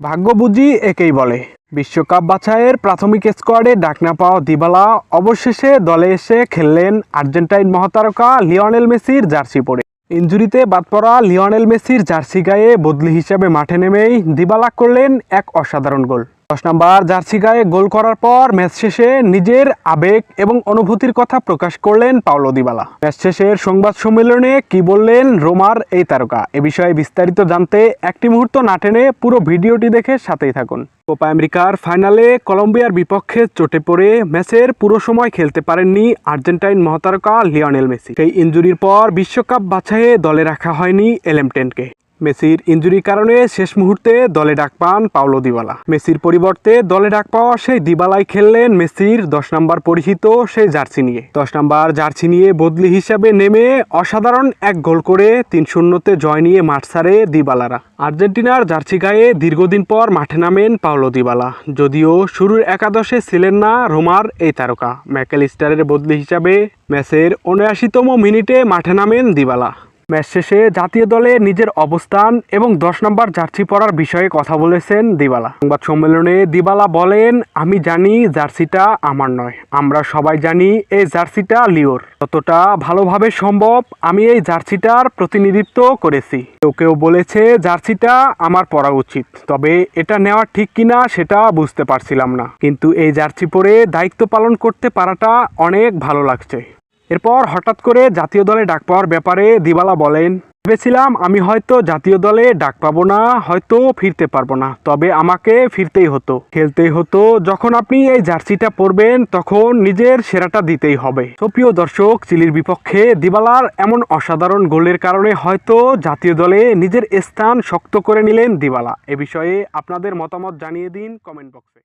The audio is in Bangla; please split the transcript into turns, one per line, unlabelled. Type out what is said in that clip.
ভাগ্য বুঝি একেই বলে। বিশ্বকাপ বাছাইয়ের প্রাথমিক স্কোয়াডে ডাক না পাওয়া দিবালা অবশেষে দলে এসে খেললেন আর্জেন্টাইন মহাতারকা লিওনেল মেসির জার্সি পরে। ইঞ্জুরিতে বাদ পড়া লিওনেল মেসির জার্সি গায়ে বদলি হিসাবে মাঠে নেমেই দিবালা করলেন এক অসাধারণ গোল। দশ নম্বর, জার্সি গায়ে গোল করার পর ম্যাচ শেষে নিজের আবেগ এবং অনুভূতির কথা প্রকাশ করলেন পাওলো দিবালা। ম্যাচ শেষের সংবাদ সম্মেলনে কি বললেন রোমার এই তারকা? এ বিষয়ে বিস্তারিত জানতে একটি মুহূর্ত না টেনে পুরো ভিডিওটি দেখে সাথেই থাকুন। কোপা আমেরিকার ফাইনালে কলম্বিয়ার বিপক্ষে চোটে পড়ে ম্যাচের পুরো সময় খেলতে পারেননি আর্জেন্টাইন মহাতারকা লিওনেল মেসি। সেই ইঞ্জুরির পর বিশ্বকাপ বাছাইয়ে দলে রাখা হয়নি এলেমটেনকে মেসির ইঞ্জুরির কারণে শেষ মুহূর্তে দলে ডাক পান পাওলো দিবালা। মেসির পরিবর্তে দলে ডাক পাওয়া সেই দিবালাই খেললেন মেসির দশ নম্বর পরিচিত সেই জার্সি নিয়ে। দশ নম্বর জার্সি নিয়ে বদলি হিসাবে নেমে অসাধারণ এক গোল করে তিন শূন্যতে জয় নিয়ে মাঠ ছাড়ে দিবালারা। আর্জেন্টিনার জার্সি গায়ে দীর্ঘদিন পর মাঠে নামেন পাওলো দিবালা। যদিও শুরুর একাদশে ছিলেন না রোমার এই তারকা। ম্যাকেল স্টারের বদলি হিসাবে ম্যাচের উনআশিতম মিনিটে মাঠে নামেন দিবালা। ম্যাচ শেষে জাতীয় দলে নিজের অবস্থান এবং দশ নম্বর জার্সি পরার বিষয়ে কথা বলেছেন দিবালা। সংবাদ সম্মেলনে দিবালা বলেন, আমি জানি জার্সিটা আমার নয়। আমরা সবাই জানি এই জার্সিটা লিওর। যতটা ভালোভাবে সম্ভব আমি এই জার্সিটার প্রতিনিধিত্ব করেছি। কেউ কেউ বলেছে, জার্সিটা আমার পরা উচিত। তবে এটা নেওয়া ঠিক কিনা সেটা বুঝতে পারছিলাম না। কিন্তু এই জার্সি পরে দায়িত্ব পালন করতে পারাটা অনেক ভালো লাগছে। এরপর হঠাৎ করে জাতীয় দলে ডাক পাওয়ার ব্যাপারে দিবালা বলেন, ভেবেছিলাম আমি হয়তো জাতীয় দলে ডাক পাবো না, হয়তো ফিরতে পারব না। তবে আমাকে ফিরতেই হতো। খেলতেই হতো। যখন আপনি এই জার্সিটা পরবেন, তখন নিজের সেরাটা দিতেই হবে। তো প্রিয় দর্শক, চিলির বিপক্ষে দিবালার এমন অসাধারণ গোলের কারণে হয়তো জাতীয় দলে নিজের স্থান শক্ত করে নিলেন দিবালা। এ বিষয়ে আপনাদের মতামত জানিয়ে দিন কমেন্ট বক্সে।